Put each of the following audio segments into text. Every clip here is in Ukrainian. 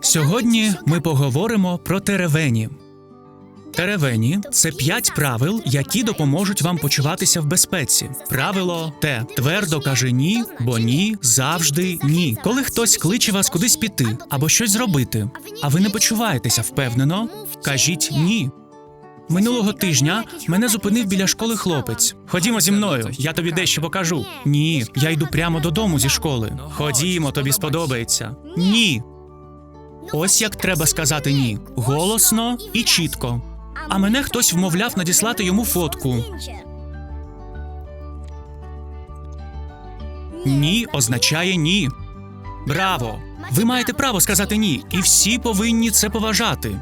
Сьогодні ми поговоримо про теревені. Теревені це п'ять правил, які допоможуть вам почуватися в безпеці. Правило те: твердо каже ні, бо ні, завжди ні. Коли хтось кличе вас кудись піти або щось зробити, а ви не почуваєтеся впевнено, кажіть ні. Минулого тижня мене зупинив біля школи хлопець. Ходімо зі мною, я тобі дещо покажу. Ні, я йду прямо додому зі школи. Ходімо, тобі сподобається. Ні. Ось як треба сказати ні. Голосно і чітко. А мене хтось вмовляв надіслати йому фотку. Ні означає ні. Браво! Ви маєте право сказати ні, і всі повинні це поважати.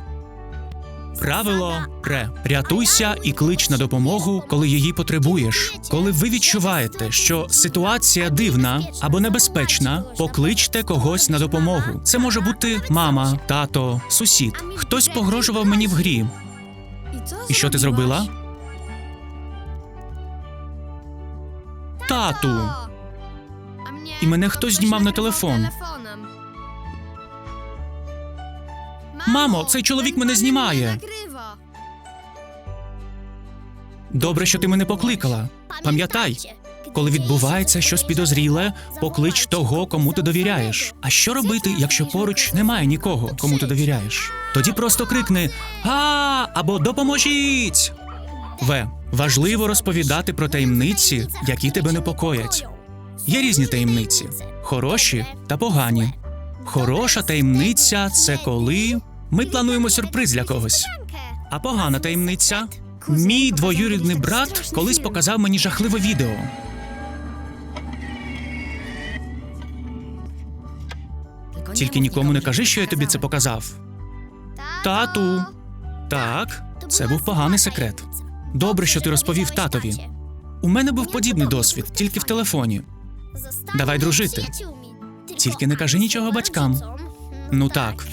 Правило ре. Рятуйся і клич на допомогу, коли її потребуєш. Коли ви відчуваєте, що ситуація дивна або небезпечна, покличте когось на допомогу. Це може бути мама, тато, сусід. Хтось погрожував мені в грі. І що ти зробила? Тату. І мене хтось знімав на телефон. Мамо, цей чоловік мене знімає. Добре, що ти мене покликала. Пам'ятай, коли відбувається щось підозріле, поклич того, кому ти довіряєш. А що робити, якщо поруч немає нікого, кому ти довіряєш? Тоді просто крикни А або допоможіть. В. Важливо розповідати про таємниці, які тебе непокоять. Є різні таємниці: хороші та погані. Хороша таємниця це коли ми плануємо сюрприз для когось. А погана таємниця. Мій двоюрідний брат колись показав мені жахливе відео. Тільки нікому не кажи, що я тобі це показав. Тату. Так, це був поганий секрет. Добре, що ти розповів татові. У мене був подібний досвід, тільки в телефоні. Давай дружити. Тільки не кажи нічого батькам. Ну так.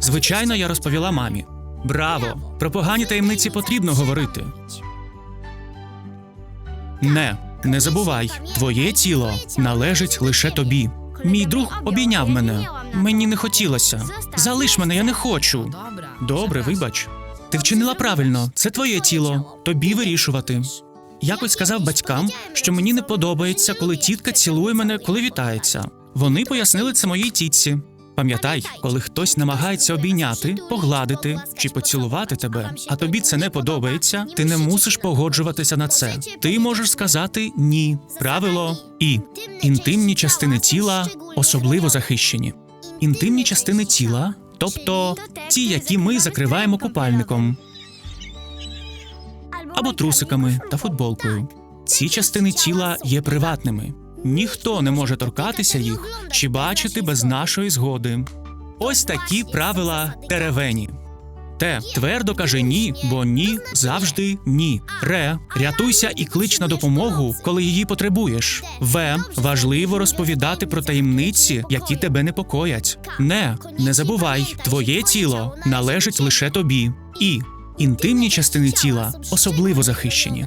Звичайно, я розповіла мамі. Браво! Про погані таємниці потрібно говорити. Не, не забувай, твоє тіло належить лише тобі. Мій друг обійняв мене. Мені не хотілося. Залиш мене, я не хочу. Добре, вибач. Ти вчинила правильно, це твоє тіло, тобі вирішувати. Якось сказав батькам, що мені не подобається, коли тітка цілує мене, коли вітається. Вони пояснили це моїй тітці. Пам'ятай, коли хтось намагається обійняти, погладити чи поцілувати тебе, а тобі це не подобається, ти не мусиш погоджуватися на це. Ти можеш сказати ні. Правило і інтимні частини тіла особливо захищені. Інтимні частини тіла, тобто ті, які ми закриваємо купальником або трусиками та футболкою. Ці частини тіла є приватними. Ніхто не може торкатися їх чи бачити без нашої згоди. Ось такі правила теревені. Те твердо каже ні, бо ні завжди ні. Ре рятуйся і клич на допомогу, коли її потребуєш. В важливо розповідати про таємниці, які тебе непокоять. Не не забувай, твоє тіло належить лише тобі. І інтимні частини тіла особливо захищені.